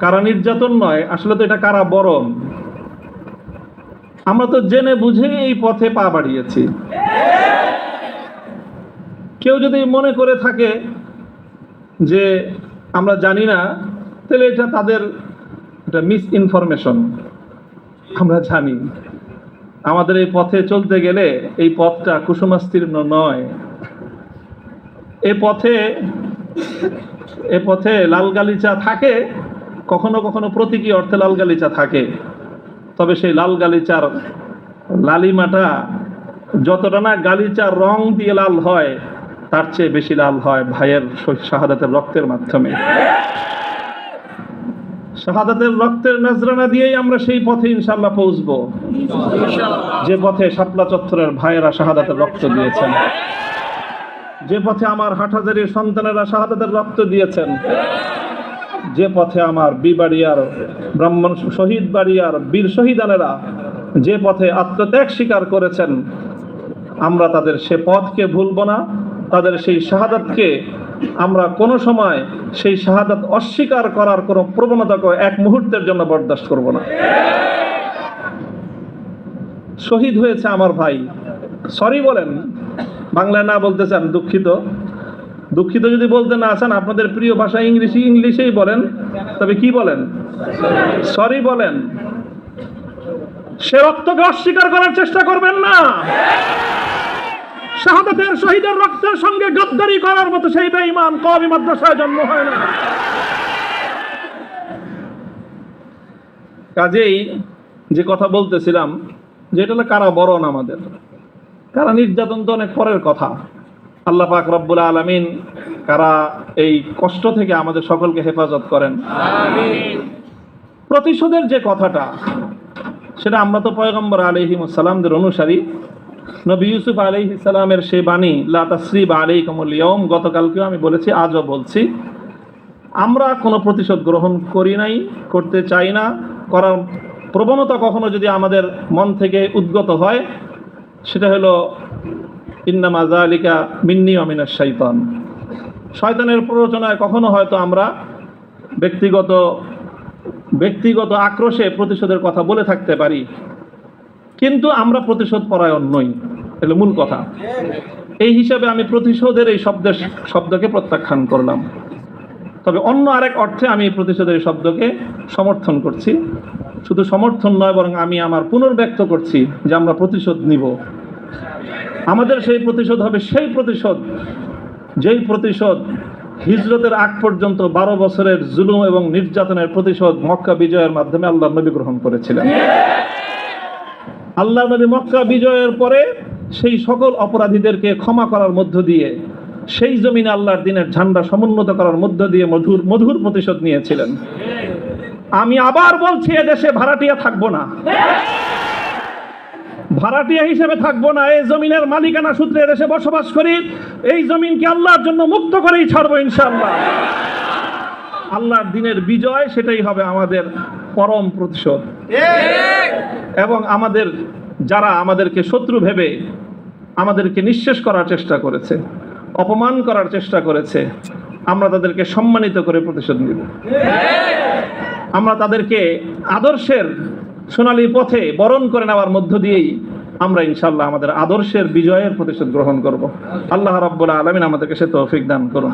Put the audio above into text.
কারা নির্যাতন নয়, আসলে তো এটা কারা বরণ? আমরা তো জেনে বুঝে এই পথে পা বাড়িয়েছি। কেউ যদি মনে করে থাকে যে আমরা জানি না, তাহলে এটা তাদের এটা মিস ইনফরমেশন আমরা জানি। আমাদের এই পথে চলতে গেলে এই পথটা কুসুমাস্তীর্ণ নয়। এ পথে এ পথে লাল গালিচা থাকে কখনো কখনো প্রতীকী অর্থে লাল গালিচা থাকে। তবে সেই লাল গালিচার লালিমাটা যতটা না গালিচার রং দিয়ে লাল হয়, তার চেয়ে বেশি লাল হয় ভাইয়ের শাহাদাতের রক্তের মাধ্যমে। শাহাদাতের রক্তের নজরানা দিয়েই আমরা সেই পথে ইনশাল্লাহ পৌঁছবো। যে পথে শাপলা চত্বরের ভাইয়েরা শাহাদাতের রক্ত দিয়েছেন। যে পথে আমার হাটহাজারির সন্তানেরা শাহাদাতের রক্ত দিয়েছেন। যে পথে আমার বিবাড়িয়ার ব্রাহ্মণ শহীদ বাড়িয়ার বীর শহীদানেরা যে পথে আত্মত্যাগ স্বীকার করেছেন, আমরা তাদের সে পথকে ভুলব না, তাদের সেই শাহাদাতকে আমরা কোনো সময় সেই শাহাদাত অস্বীকার করার কোনো প্রবণতাকে এক মুহূর্তের জন্য বরদাস্ত করব না। শহীদ হয়েছে আমার ভাই। সরি বলেন, বাংলায় না বলতে চান, দুঃখিত। দুঃখিত যদি বলতে না চান, আপনাদের প্রিয় ভাষা ইংলিশই ইংলিশেই বলেন। তবে কি বলেন? সরি বলেন। সে রক্তকে অস্বীকার করার চেষ্টা করবেন না। শাহাদাতের শহীদের রক্তের সঙ্গে গদ্দারি করার মতো সেই বেঈমান কবি মাদ্রাসায় জন্ম হয় না। কাজেই যে কথা বলতেছিলাম, যে এটা কারা বরণ আমাদের। কারা নির্যাতন তো অনেক পরের কথা। আল্লাহ পাক রব্বুল আলমিন কারা এই কষ্ট থেকে আমাদের সকলকে হেফাজত করেন। প্রতিশোধের যে কথাটা সেটা আমরা তো পয়গম্বর আলহিম সালামদের অনুসারী। নবী ইউসুফ আলহি সালামের সেই বাণী লা তাসরিব আলাইকুমুল ইয়ম গতকালকেও আমি বলেছি আজও বলছি। আমরা কোনো প্রতিশোধ গ্রহণ করি নাই করতে চাই না। করার প্রবণতা কখনো যদি আমাদের মন থেকে উদ্গত হয় সেটা হলো ইন্নামা জালিকা মিন্নি অমিনার শৈতান শয়তানের প্ররোচনায় কখনো হয়তো আমরা ব্যক্তিগত ব্যক্তিগত আক্রোশে প্রতিশোধের কথা বলে থাকতে পারি, কিন্তু আমরা প্রতিশোধ পরায়ণ নই এগুলো মূল কথা। এই হিসাবে আমি প্রতিশোধের এই শব্দের শব্দকে প্রত্যাখ্যান করলাম। তবে অন্য আরেক অর্থে আমি প্রতিশোধের এই শব্দকে সমর্থন করছি। শুধু সমর্থন নয়, বরং আমি আমার পুনর্ব্যক্ত করছি যে আমরা প্রতিশোধ নিব। আমাদের সেই প্রতিশোধ হবে, সেই প্রতিশোধ, যেই প্রতিশোধ হিজরতের আগ পর্যন্ত বারো বছরের জুলুম এবং নির্যাতনের প্রতিশোধ মক্কা বিজয়ের মাধ্যমে আল্লাহ নবী গ্রহণ করেছিলেন। আল্লাহ নবী মক্কা বিজয়ের পরে সেই সকল অপরাধীদেরকে ক্ষমা করার মধ্য দিয়ে, সেই জমিনে আল্লাহর দিনের ঝান্ডা সমুন্নত করার মধ্য দিয়ে মধুর মধুর প্রতিশোধ নিয়েছিলেন। আমি আবার বলছি, এদেশে ভাড়াটিয়া থাকব না। ভাড়াটিয়া হিসেবে থাকব না, এই জমিনের মালিকানা সূত্রে এদেশে বসবাস করি, এই জমিনকে আল্লাহর জন্য মুক্ত করেই ছাড়বো ইনশাল্লাহ আল্লাহর দিনের বিজয়, সেটাই হবে আমাদের পরম প্রতিশোধ। এবং আমাদের যারা আমাদেরকে শত্রু ভেবে আমাদেরকে নিঃশেষ করার চেষ্টা করেছে, অপমান করার চেষ্টা করেছে, আমরা তাদেরকে সম্মানিত করে প্রতিশোধ নিব। আমরা তাদেরকে আদর্শের সোনালী পথে বরণ করে নেওয়ার মধ্য দিয়েই আমরা ইনশাল্লাহ আমাদের আদর্শের বিজয়ের প্রতিশোধ গ্রহণ করব। আল্লাহ রাব্বুল আলমিন আমাদেরকে সে তৌফিক দান করুন।